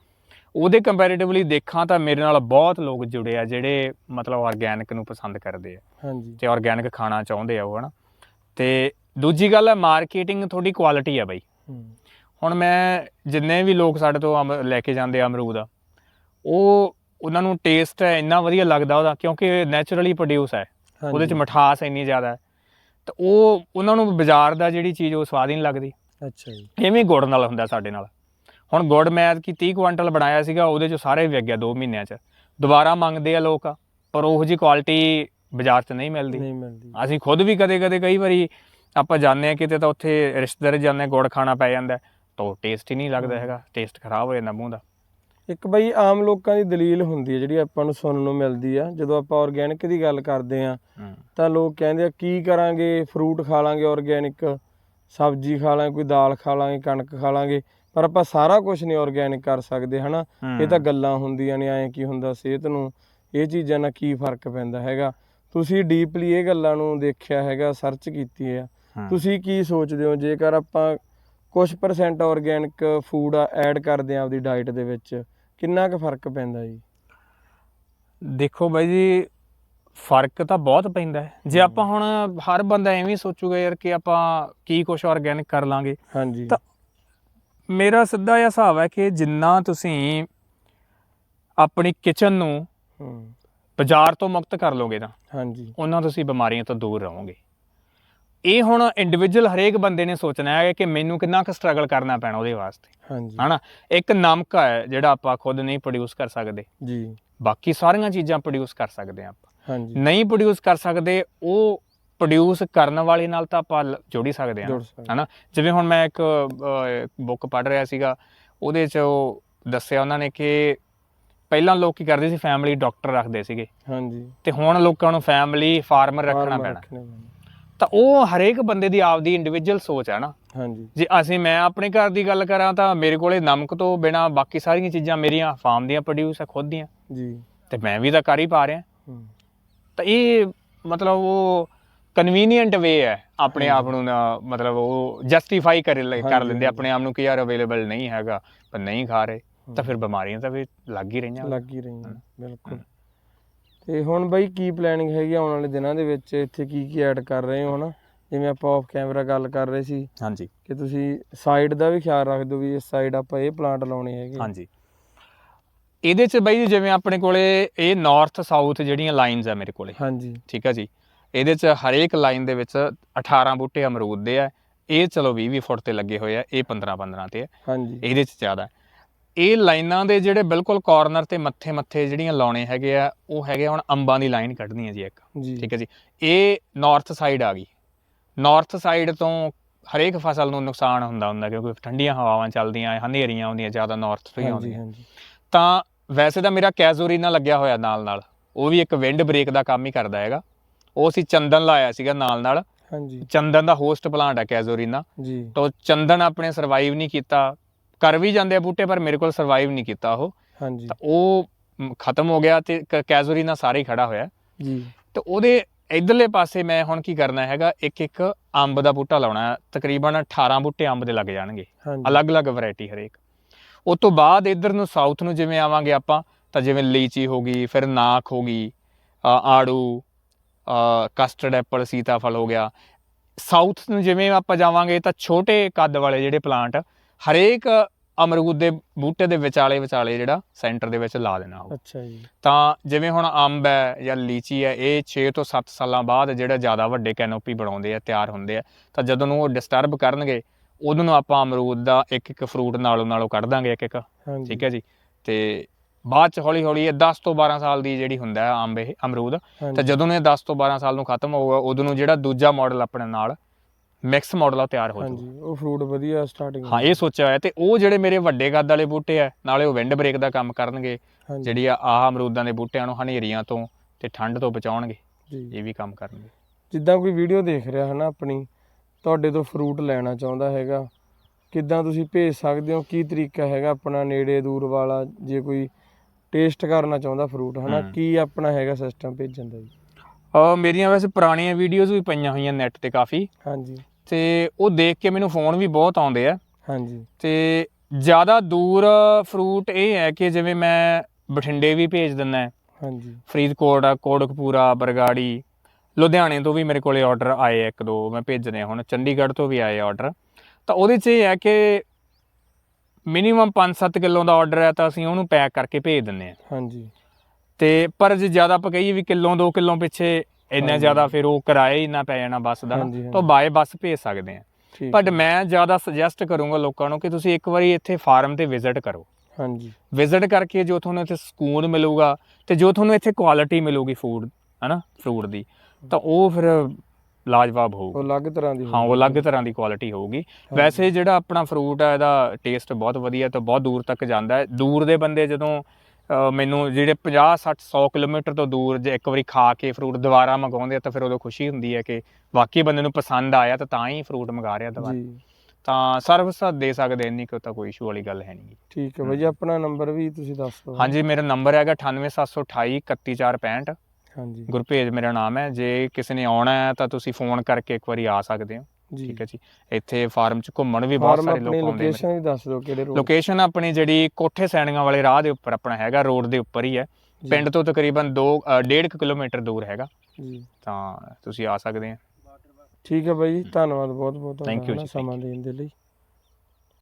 ਉਹਦੇ ਕੰਪੈਰੀਟਿਵਲੀ ਦੇਖਾਂ ਤਾਂ ਮੇਰੇ ਨਾਲ ਬਹੁਤ ਲੋਕ ਜੁੜੇ ਆ ਜਿਹੜੇ ਮਤਲਬ ਆਰਗੈਨਿਕ ਨੂੰ ਪਸੰਦ ਕਰਦੇ ਆ। ਹਾਂਜੀ। ਤੇ ਆਰਗੈਨਿਕ ਖਾਣਾ ਚਾਹੁੰਦੇ ਆ ਉਹ ਹਨਾ। ਤੇ ਦੂਜੀ ਗੱਲ ਹੈ ਮਾਰਕੀਟਿੰਗ ਥੋੜੀ ਕੁਆਲਿਟੀ ਆ ਬਾਈ। ਹੂੰ, ਹੁਣ ਮੈਂ ਜਿੰਨੇ ਵੀ ਲੋਕ ਸਾਡੇ ਤੋਂ ਅੰਬ ਲੈ ਕੇ ਜਾਂਦੇ ਆ ਅਮਰੂਦ ਆ ਉਹ ਉਹਨਾਂ ਨੂੰ ਟੇਸਟ ਹੈ ਇੰਨਾ ਵਧੀਆ ਲੱਗਦਾ ਉਹਦਾ ਕਿਉਂਕਿ ਨੇਚਰਲੀ ਪ੍ਰੋਡਿਊਸ ਹੈ। ਉਹਦੇ ਚ ਮਿਠਾਸ ਇੰਨੀ ਜ਼ਿਆਦਾ ਹੈ। ਤਾਂ ਉਹ ਉਹਨਾਂ ਨੂੰ ਬਾਜ਼ਾਰ ਦਾ ਜਿਹੜੀ ਚੀਜ਼ ਉਹ ਸਵਾਦ ਹੀ ਨਹੀਂ ਲੱਗਦੀ। ਅੱਛਾ ਜੀ। ਐਵੇਂ ਗੁੜ ਨਾਲ ਹੁੰਦਾ ਸਾਡੇ ਨਾਲ। ਹੁਣ ਗੁੜ ਮੈਂ ਕੀ 30 ਕੁਆਂਟਲ ਬਣਾਇਆ ਸੀਗਾ ਉਹਦੇ ਚ ਸਾਰੇ ਵਿਕ ਗਿਆ 2 ਮਹੀਨਿਆਂ ਚ। ਦੁਬਾਰਾ ਮੰਗਦੇ ਆ ਲੋਕ ਪਰ ਉਹੋ ਜੀ ਕੁਆਲਿਟੀ ਬਾਜ਼ਾਰ 'ਚ ਨਹੀਂ ਮਿਲਦੀ। ਨਹੀਂ ਮਿਲਦੀ। ਅਸੀਂ ਖੁਦ ਵੀ ਕਦੇ ਕਦੇ ਕਈ ਵਾਰੀ ਆਪਾਂ ਜਾਂਦੇ ਆ ਕਿਤੇ ਤਾਂ ਉੱਥੇ ਰਿਸ਼ਤੇਦਾਰ ਜਾਂਦੇ ਆ, ਗੁੜ ਖਾਣਾ ਪੈ ਜਾਂਦਾ ਤਾਂ ਟੇਸਟ ਹੀ ਨਹੀਂ ਲੱਗਦਾ। ਹੈਗਾ ਟੇਸਟ ਖਰਾਬ ਹੋ ਜਾਂਦਾ ਮੂੰਹ ਦਾ। ਇੱਕ ਬਈ ਆਮ ਲੋਕਾਂ ਦੀ ਦਲੀਲ ਹੁੰਦੀ ਹੈ ਜਿਹੜੀ ਆਪਾਂ ਨੂੰ ਸੁਣਨ ਨੂੰ ਮਿਲਦੀ ਆ। ਜਦੋਂ ਆਪਾਂ ਆਰਗੈਨਿਕ ਦੀ ਗੱਲ ਕਰਦੇ ਆ ਤਾਂ ਲੋਕ ਕਹਿੰਦੇ ਆ ਕੀ ਕਰਾਂਗੇ? ਫਰੂਟ ਖਾ ਲਾਂਗੇ ਆਰਗੈਨਿਕ ਸਬਜ਼ੀ ਖਾ ਲਾਂਗੇ ਕੋਈ ਦਾਲ ਖਾ ਲਾਂਗੇ ਕਣਕ ਖਾ ਲਾਂਗੇ। ਪਰ ਆਪਾਂ ਸਾਰਾ ਕੁਝ ਨਹੀਂ ਆਰਗੈਨਿਕ ਕਰ ਸਕਦੇ ਹਨਾ? ਇਹ ਤਾਂ ਗੱਲਾਂ ਹੁੰਦੀਆਂ ਨੇ ਐਂ ਕੀ ਹੁੰਦਾ ਸਿਹਤ ਨੂੰ ਇਹ ਚੀਜ਼ਾਂ ਨਾਲ ਕੀ ਫ਼ਰਕ ਪੈਂਦਾ ਹੈਗਾ? ਤੁਸੀਂ ਡੀਪਲੀ ਇਹ ਗੱਲਾਂ ਨੂੰ ਦੇਖਿਆ ਹੈਗਾ ਸਰਚ ਕੀਤੀ ਹੈ। ਹਮ। ਤੁਸੀਂ ਕੀ ਸੋਚਦੇ ਹੋ? ਜੇਕਰ ਆਪਾਂ ਕੁਝ ਪਰਸੈਂਟ ਆਰਗੈਨਿਕ ਫੂਡ ਐਡ ਕਰਦੇ ਆ ਆਪਦੀ ਡਾਈਟ ਦੇ ਵਿੱਚ ਕਿੰਨਾ ਕੁ ਫ਼ਰਕ ਪੈਂਦਾ ਜੀ? ਦੇਖੋ ਬਾਈ ਜੀ ਫ਼ਰਕ ਤਾਂ ਬਹੁਤ ਪੈਂਦਾ ਹੈ। ਜੇ। ਆਪਾਂ ਹੁਣ ਹਰ ਬੰਦਾ ਐਵੇਂ ਸੋਚੂਗਾ ਯਾਰ ਕਿ ਆਪਾਂ ਕੀ ਕੁਝ ਆਰਗੈਨਿਕ ਕਰ ਲਾਂਗੇ ਹਾਂਜੀ। ਤਾਂ ਮੇਰਾ ਸਿੱਧਾ ਜਿਹਾ ਹਿਸਾਬ ਹੈ ਕਿ ਜਿੰਨਾ ਤੁਸੀਂ ਆਪਣੀ ਕਿਚਨ ਨੂੰ ਬਾਜ਼ਾਰ ਤੋਂ ਮੁਕਤ ਕਰ ਲੋਗੇ ਨਾ ਹਾਂਜੀ। ਉਹਨਾਂ ਤੁਸੀਂ ਬਿਮਾਰੀਆਂ ਤੋਂ ਦੂਰ ਰਹੋਗੇ। ਇਹ ਹੁਣ ਇੰਡੀਵਿਜੂਅਲ ਹਰੇਕ ਬੰਦੇ ਨੇ ਸੋਚਣਾ ਹੈ ਕਿ ਮੈਨੂੰ ਕਿੰਨਾ ਕੁ ਸਟਰਗਲ ਕਰਨਾ ਪੈਣਾ ਉਹਦੇ ਵਾਸਤੇ। ਹਾਂਜੀ। ਹਨਾ? ਇੱਕ ਨਮਕ ਹੈ ਜਿਹੜਾ ਆਪਾਂ ਖੁਦ ਨਹੀਂ ਪ੍ਰੋਡਿਊਸ ਕਰ ਸਕਦੇ। ਜੀ। ਬਾਕੀ ਸਾਰੀਆਂ ਚੀਜ਼ਾਂ ਪ੍ਰੋਡਿਊਸ ਕਰ ਸਕਦੇ ਹਾਂ ਆਪਾਂ। ਹਾਂਜੀ। ਨਹੀਂ ਪ੍ਰੋਡਿਊਸ ਕਰ ਸਕਦੇ ਉਹ ਪ੍ਰੋਡਿਊਸ ਕਰਨ ਵਾਲੇ ਨਾਲ ਤਾਂ ਆਪਾਂ ਜੋੜ ਸਕਦੇ। ਸਕਦੇ। ਹਨਾ? ਜਿਵੇਂ ਹੁਣ ਮੈਂ ਇੱਕ ਬੁੱਕ ਪੜ੍ਹ ਰਿਹਾ ਸੀਗਾ। ਉਹਦੇ 'ਚ ਉਹ ਦੱਸਿਆ ਉਹਨਾਂ ਨੇ ਕਿ ਪਹਿਲਾਂ ਲੋਕ ਕੀ ਕਰਦੇ ਸੀ ਫੈਮਿਲੀ ਡਾਕਟਰ ਰੱਖਦੇ ਸੀਗੇ। ਹਾਂਜੀ। ਤੇ ਹੁਣ ਲੋਕਾਂ ਨੂੰ ਫੈਮਿਲੀ ਫਾਰਮਰ ਰੱਖਣਾ ਫਾਰਮ ਪੈਣਾ। ਰੱਖਣੇ ਪੈਣੇ। ਤਾਂ ਉਹ ਹਰੇਕ ਬੰਦੇ ਦੀ ਆਪਦੀ ਇੰਡੀਵਿਜੂਅਲ ਸੋਚ ਹੈ ਨਾ। ਹਾਂਜੀ। ਜੇ ਅਸੀਂ ਮੈਂ ਆਪਣੇ ਘਰ ਦੀ ਗੱਲ ਕਰਾਂ ਤਾਂ ਮੇਰੇ ਕੋਲੇ ਨਮਕ ਤੋਂ ਬਿਨਾ ਬਾਕੀ ਸਾਰੀਆਂ ਚੀਜ਼ਾਂ ਮੇਰੀਆਂ ਫਾਰਮ ਦੀਆਂ ਪ੍ਰੋਡਿਊਸ ਹੈ ਖੁਦ ਦੀਆਂ। ਜੀ। ਤੇ ਮੈਂ ਵੀ ਤਾਂ ਕਰ ਹੀ ਪਾ ਰਿਹਾ। ਹੂੰ। ਤਾਂ ਇਹ ਮਤਲਬ ਉਹ ਕਨਵੀਨੀਅੰਟ ਵੇ ਹੈ ਆਪਣੇ। ਆਪ ਨੂੰ ਨਾ ਮਤਲਬ ਉਹ ਜਸਟੀਫਾਈ ਕਰ ਲੈ- ਕਰ ਹਾਂਜੀ, ਲੈਂਦੇ। ਆਪਣੇ ਆਪ ਨੂੰ ਕਿ ਯਾਰ ਅਵੇਲੇਬਲ ਨਹੀਂ ਹੈਗਾ ਪਰ ਨਹੀਂ ਖਾ ਰਹੇ। ਤਾਂ ਫਿਰ ਬਿਮਾਰੀਆਂ ਤਾਂ ਵੀ ਲੱਗ ਹੀ ਰਹੀਆਂ। ਲੱਗ ਹੀ ਰਹੀਆਂ। ਬਿਲਕੁਲ। ਤੇ ਹੁਣ ਬਾਈ ਕੀ ਪਲੈਨਿੰਗ ਹੈਗੀ ਆਉਣ ਵਾਲੇ ਦਿਨਾਂ ਦੇ ਵਿੱਚ? ਇੱਥੇ ਕੀ ਕੀ ਐਡ ਕਰ ਰਹੇ ਹੋ ਹਨਾ? ਜਿਵੇਂ ਆਪਾਂ ਆਫ ਕੈਮਰਾ ਗੱਲ ਕਰ ਰਹੇ ਸੀ ਹਾਂਜੀ। ਕਿ ਤੁਸੀਂ ਸਾਈਡ ਦਾ ਵੀ ਖਿਆਲ ਰੱਖਦੇ ਹੋ ਵੀ ਇਸ ਸਾਈਡ ਆਪਾਂ ਇਹ ਪਲਾਂਟ ਲਾਉਣੇ ਹੈਗੇ। ਹਾਂਜੀ। ਇਹਦੇ ਚ ਬਈ ਜਿਵੇਂ ਆਪਣੇ ਕੋਲੇ ਇਹ ਨਾਰਥ ਸਾਊਥ ਜਿਹੜੀਆਂ ਲਾਈਨਸ ਆ ਮੇਰੇ ਕੋਲੇ। ਹਾਂਜੀ। ਠੀਕ ਆ ਜੀ? ਇਹਦੇ ਚ ਹਰੇਕ ਲਾਈਨ ਦੇ ਵਿੱਚ 18 ਬੂਟੇ ਅਮਰੂਦ ਦੇ ਆ। ਇਹ ਚਲੋ 20 20 ਫੁੱਟ ਤੇ ਲੱਗੇ ਹੋਏ ਆ ਇਹ 15 15 ਤੇ ਆ। ਹਾਂਜੀ। ਇਹਦੇ ਚ ਜ਼ਿਆਦਾ। ਹੈ। ਇਹ ਲਾਈਨਾਂ ਦੇ ਜਿਹੜੇ ਬਿਲਕੁਲ ਕਾਰਨਰ ਤੇ ਮੱਥੇ ਮੱਥੇ ਜਿਹੜੀਆਂ ਲਾਉਣੇ ਹੈਗੇ ਆ ਉਹ ਹੈਗੇ ਹੁਣ ਅੰਬਾਂ ਦੀ ਲਾਈਨ ਕੱਢਣੀ ਹੈ ਜੀ ਇੱਕ। ਠੀਕ ਹੈ ਜੀ। ਇਹ ਨਾਰਥ ਸਾਈਡ ਆ ਗਈ। ਨਾਰਥ ਸਾਈਡ ਤੋਂ ਹਰੇਕ ਫਸਲ ਨੂੰ ਨੁਕਸਾਨ ਹੁੰਦਾ ਹੁੰਦਾ ਕਿਉਂਕਿ ਠੰਡੀਆਂ ਹਵਾਵਾਂ ਚੱਲਦੀਆਂ ਹਨੇਰੀਆਂ ਆਉਂਦੀਆਂ ਜ਼ਿਆਦਾ ਨਾਰਥ ਤੋਂ ਹੀ ਆਉਂਦੀਆਂ। ਹਾਂਜੀ। ਤਾਂ ਵੈਸੇ ਤਾਂ ਮੇਰਾ ਕੈਜ਼ੋਰੀਨਾ ਲੱਗਿਆ ਹੋਇਆ ਨਾਲ ਨਾਲ ਉਹ ਵੀ ਇੱਕ ਵਿੰਡ ਬ੍ਰੇਕ ਦਾ ਕੰਮ ਹੀ ਕਰਦਾ ਹੈਗਾ। ਉਹ ਅਸੀਂ ਚੰਦਨ ਲਾਇਆ ਸੀਗਾ ਨਾਲ ਨਾਲ ਹਾਂਜੀ। ਚੰਦਨ ਦਾ ਹੋਸਟ ਪਲਾਂਟ ਹੈ ਕੈਜ਼ੋਰੀਨਾ ਜੀ। ਤਾਂ ਚੰਦਨ ਆਪਣੇ ਸਰਵਾਈਵ ਨਹੀਂ ਕੀਤਾ। ਕਰ ਵੀ ਜਾਂਦੇ ਆ ਬੂਟੇ ਪਰ ਮੇਰੇ ਕੋਲ ਸਰਵਾਈਵ ਨਹੀਂ ਕੀਤਾ ਉਹ। ਹਾਂਜੀ। ਤਾਂ ਉਹ ਖਤਮ ਹੋ ਗਿਆ ਤੇ ਕ- ਕੈਜ਼ੋਰੀਨਾ ਸਾਰੇ ਹੀ ਖੜਾ ਹੋਇਆ। ਜੀ। ਤੇ ਉਹਦੇ ਇਧਰਲੇ ਪਾਸੇ ਮੈਂ ਹੁਣ ਕੀ ਕਰਨਾ ਹੈਗਾ ਇੱਕ ਇੱਕ ਅੰਬ ਦਾ ਬੂਟਾ ਲਾਉਣਾ ਹੈ। ਤਕਰੀਬਨ 18 ਬੂਟੇ ਅੰਬ ਦੇ ਲੱਗ ਜਾਣਗੇ। ਅਲੱਗ-ਅਲੱਗ ਵੈਰਾਈਟੀ ਹਰੇਕ। ਉਸ ਤੋਂ ਬਾਅਦ ਇਧਰ ਨੂੰ ਸਾਊਥ ਨੂੰ ਜਿਵੇਂ ਆਵਾਂਗੇ ਆਪਾਂ ਤਾਂ ਜਿਵੇਂ ਲੀਚੀ ਹੋ ਗਈ ਫਿਰ ਨਾਖ ਹੋ ਗਈ ਆੜੂ ਕਸਟਰਡ ਐਪਲ ਸੀਤਾਫਲ ਹੋ ਗਿਆ। ਸਾਊਥ ਨੂੰ ਜਿਵੇਂ ਆਪਾਂ ਜਾਵਾਂਗੇ ਤਾਂ ਛੋਟੇ ਕੱਦ ਵਾਲੇ ਜਿਹੜੇ ਪਲਾਂਟ ਹਰੇਕ ਅਮਰੂਦ ਦੇ ਬੂਟੇ ਦੇ ਵਿਚਾਲੇ ਵਿਚਾਲੇ ਜਿਹੜਾ ਸੈਂਟਰ ਦੇ ਵਿੱਚ ਲਾ ਦੇਣਾ ਉਹ। ਅੱਛਾ ਜੀ। ਤਾਂ ਜਿਵੇਂ ਹੁਣ ਅੰਬ ਹੈ ਜਾਂ ਲੀਚੀ ਹੈ ਇਹ 6 ਤੋਂ 7 ਸਾਲਾਂ ਬਾਅਦ ਜਿਹੜਾ ਜ਼ਿਆਦਾ ਵੱਡੇ ਕੈਨੋਪੀ ਬਣਾਉਂਦੇ ਆ ਤਿਆਰ ਹੁੰਦੇ ਆ ਤਾਂ ਜਦੋਂ ਨੂੰ ਉਹ ਡਿਸਟਰਬ ਕਰਨਗੇ ਉਦੋਂ ਨੂੰ ਆਪਾਂ ਅਮਰੂਦ ਦਾ ਇੱਕ ਇੱਕ ਫਰੂਟ ਨਾਲੋਂ ਨਾਲੋਂ ਕੱਢ ਦਾਂਗੇ ਇੱਕ ਇੱਕ। ਠੀਕ ਹੈ ਜੀ। ਤੇ ਬਾਅਦ ਚ ਹੌਲੀ ਹੌਲੀ ਇਹ 10 ਤੋਂ 12 ਸਾਲ ਦੀ ਜਿਹੜੀ ਹੁੰਦਾ ਹੈ ਅੰਬ ਇਹ ਅਮਰੂਦ ਤਾਂ ਜਦੋਂ ਇਹ 10 ਤੋਂ 12 ਸਾਲ ਨੂੰ ਖਤਮ ਹੋਊਗਾ ਉਦੋਂ ਨੂੰ ਜਿਹੜਾ ਦੂਜਾ ਮਾਡਲ ਆਪਣੇ ਨਾਲ ਮਿਕਸ ਮਾਡਲ ਆ ਤਿਆਰ ਹੋ ਜਾਊਗਾ ਹਾਂਜੀ ਉਹ ਫਰੂਟ ਵਧੀਆ ਸਟਾਰਟਿੰਗ ਹਾਂ ਇਹ ਸੋਚਿਆ ਹੋਇਆ ਤੇ ਉਹ ਜਿਹੜੇ ਮੇਰੇ ਵੱਡੇ ਕੱਦ ਵਾਲੇ ਬੂਟੇ ਆ ਨਾਲੇ ਉਹ ਵਿੰਡ ਬ੍ਰੇਕ ਦਾ ਕੰਮ ਕਰਨਗੇ ਹਾਂਜੀ। ਜਿਹੜੀ ਆ ਆਹ ਅਮਰੂਦਾਂ ਦੇ ਬੂਟਿਆਂ ਨੂੰ ਹਨੇਰੀਆਂ ਤੋਂ ਤੇ ਠੰਡ ਤੋਂ ਬਚਾਉਣਗੇ ਜੀ। ਇਹ ਵੀ ਕੰਮ ਕਰਨਗੇ। ਜਿੱਦਾਂ ਕੋਈ ਵੀਡੀਓ ਦੇਖ ਰਿਹਾ ਹੈ ਨਾ ਆਪਣੀ ਤੁਹਾਡੇ ਤੋਂ ਫਰੂਟ ਲੈਣਾ ਚਾਹੁੰਦਾ ਹੈਗਾ ਕਿੱਦਾਂ ਤੁਸੀਂ ਭੇਜ ਸਕਦੇ ਹੋ? ਕੀ ਤਰੀਕਾ ਹੈਗਾ ਆਪਣਾ ਨੇੜੇ ਦੂਰ ਵਾਲਾ ਜੇ ਕੋਈ ਟੇਸਟ ਕਰਨਾ ਚਾਹੁੰਦਾ ਫਰੂਟ ਹਨਾ? ਹਮ। ਕੀ ਆਪਣਾ ਹੈਗਾ ਸਿਸਟਮ ਭੇਜਣ ਦਾ ਜੀ? ਅਹ ਮੇਰੀਆਂ ਵੈਸੇ ਪੁਰਾਣੀਆਂ ਵੀਡੀਓਜ਼ ਵੀ ਪਈਆਂ ਹੋਈਆਂ ਨੈਟ ਤੇ ਕਾਫੀ। ਹਾਂਜੀ। ਤੇ ਉਹ ਦੇਖ ਕੇ ਮੈਨੂੰ ਫੋਨ ਵੀ ਬਹੁਤ ਆਉਂਦੇ ਆ। ਹਾਂਜੀ। ਤੇ ਜ਼ਿਆਦਾ ਦੂਰ ਫਰੂਟ ਇਹ ਹੈ ਕਿ ਜਿਵੇਂ ਮੈਂ ਬਠਿੰਡੇ ਵੀ ਭੇਜ ਦਿੰਦਾ ਹਾਂਜੀ। ਫਰੀਦਕੋਟ ਕੋਟਕਪੂਰਾ ਬਰਗਾੜੀ ਲੁਧਿਆਣੇ ਤੋਂ ਵੀ ਮੇਰੇ ਕੋਲੇ ਆਰਡਰ ਆਏ ਆ ਇੱਕ ਦੋ ਮੈਂ ਭੇਜਣੇ ਆ ਹੁਣ। ਚੰਡੀਗੜ੍ਹ ਤੋਂ ਵੀ ਆਏ ਆਰਡਰ ਤਾਂ ਉਹਦੇ 'ਚ ਇਹ ਹੈ ਕਿ ਮਿਨੀਮਮ 5-7 ਕਿਲੋ ਦਾ ਆਰਡਰ ਹੈ ਤਾਂ ਅਸੀਂ ਉਹਨੂੰ ਪੈਕ ਕਰਕੇ ਭੇਜ ਦਿੰਦੇ ਆ ਹਾਂਜੀ। ਤੇ ਪਰ ਜੇ ਜ਼ਿਆਦਾ ਆਪਾਂ ਕਹੀਏ ਵੀ ਕਿਲੋ 2 ਕਿਲੋ ਪਿੱਛੇ ਇੰਨਾ। ਜ਼ਿਆਦਾ ਫਿਰ ਉਹ ਕਿਰਾਇਆ ਹੀ ਨਾ ਪੈ ਜਾਣਾ ਬੱਸ ਦਾ। ਤਾਂ ਬਾਏ ਬੱਸ ਭੇਜ ਸਕਦੇ ਆ ਬਟ। ਮੈਂ ਜ਼ਿਆਦਾ ਸੁਜੈਸਟ ਕਰੂੰਗਾ ਲੋਕਾਂ ਨੂੰ ਕਿ ਤੁਸੀਂ ਇੱਕ ਵਾਰੀ ਇੱਥੇ ਫਾਰਮ ਤੇ ਵਿਜ਼ਿਟ ਕਰੋ। ਹਾਂਜੀ। ਵਿਜ਼ਿਟ ਕਰਕੇ ਜੋ ਤੁਹਾਨੂੰ ਇੱਥੇ ਸਕੂਨ ਮਿਲੂਗਾ ਤੇ ਜੋ ਤੁਹਾਨੂੰ ਇੱਥੇ ਕੁਆਲਿਟੀ ਮਿਲੂਗੀ ਫੂਡ ਹਨਾ ਫਰੂਟ ਦੀ ਤਾਂ ਉਹ ਫਿਰ ਲਾਜਵਾਬ ਉਹ ਹੋਊ ਅਲੱਗ ਤਰ੍ਹਾਂ ਦੀ ਹਾਂ ਉਹ ਅਲੱਗ ਤਰ੍ਹਾਂ ਦੀ ਕੁਆਲਿਟੀ ਹੋਊਗੀ। ਵੈਸੇ ਜਿਹੜਾ ਆਪਣਾ ਫਰੂਟ ਹੈ ਇਹਦਾ ਟੇਸਟ ਬਹੁਤ ਵਧੀਆ ਤੇ ਬਹੁਤ ਦੂਰ ਤੱਕ ਜਾਂਦਾ ਹੈ। ਦੂਰ ਦੇ ਬੰਦੇ ਜਦੋਂ ਮੈਨੂੰ ਜਿਹੜੇ 50 60 100 ਕਿਲੋਮੀਟਰ ਤੋਂ ਦੂਰ ਜੇ ਇੱਕ ਵਾਰੀ ਖਾ ਕੇ ਫਰੂਟ ਦੁਬਾਰਾ ਮੰਗਾਉਂਦੇ ਆ ਤਾਂ ਫਿਰ ਉਦੋਂ ਖੁਸ਼ੀ ਹੁੰਦੀ ਹੈ ਕਿ ਵਾਕਈ ਬੰਦੇ ਨੂੰ ਪਸੰਦ ਆਇਆ ਤਾਂ ਤਾਂ ਹੀ ਫਰੂਟ ਮੰਗਾ ਰਿਹਾ ਦੁਬਾਰਾ। ਤਾਂ ਸਰਵਿਸ ਦੇ ਸਕਦੇ ਇੰਨੀ ਕੁ ਤਾਂ ਕੋਈ ਇਸ਼ੂ ਵਾਲੀ ਗੱਲ ਹੈ ਨਹੀਂ। ਠੀਕ ਹੈ ਬਾਈ ਆਪਣਾ ਨੰਬਰ ਵੀ ਤੁਸੀਂ ਦੱਸ ਦਿਓ। ਹਾਂਜੀ ਮੇਰਾ ਨੰਬਰ ਹੈਗਾ 98728 31465 ਹਾਂਜੀ। ਗੁਰਭੇਜ ਮੇਰਾ ਨਾਮ ਹੈ। ਜੇ ਕਿਸੇ ਨੇ ਆਉਣਾ ਹੈ ਤਾਂ ਤੁਸੀਂ ਫੋਨ ਕਰਕੇ ਇੱਕ ਵਾਰੀ ਆ ਸਕਦੇ ਹੋ। ਠੀਕ ਹੈ ਜੀ। ਇੱਥੇ ਫਾਰਮ 'ਚ ਘੁੰਮਣ ਵੀ ਬਹੁਤ ਸਾਰੇ ਲੋਕ ਆਉਂਦੇ ਨੇ। ਲੋਕੇਸ਼ਨ ਵੀ ਦੱਸ ਦਿਓ ਕਿਹੜੇ ਰੋਡ ਲੋਕੇਸ਼ਨ ਆਪਣੀ ਜਿਹੜੀ ਕੋਠੇ ਸੈਣੀਆਂ ਵਾਲੇ ਰਾਹ ਦੇ ਉੱਪਰ ਆਪਣਾ ਹੈਗਾ ਰੋਡ ਦੇ ਉੱਪਰ ਹੀ ਹੈ। ਪਿੰਡ ਤੋਂ ਤਕਰੀਬਨ 2 1.5 ਕਿਲੋਮੀਟਰ ਦੂਰ ਹੈਗਾ। ਜੀ। ਤਾਂ ਤੁਸੀਂ ਆ ਸਕਦੇ ਆ। ਠੀਕ ਹੈ ਬਾਈ ਜੀ ਧੰਨਵਾਦ ਬਹੁਤ ਬਹੁਤ ਜੀ, ਸਮਾਂ ਦੇਣ ਦੇ ਲਈ।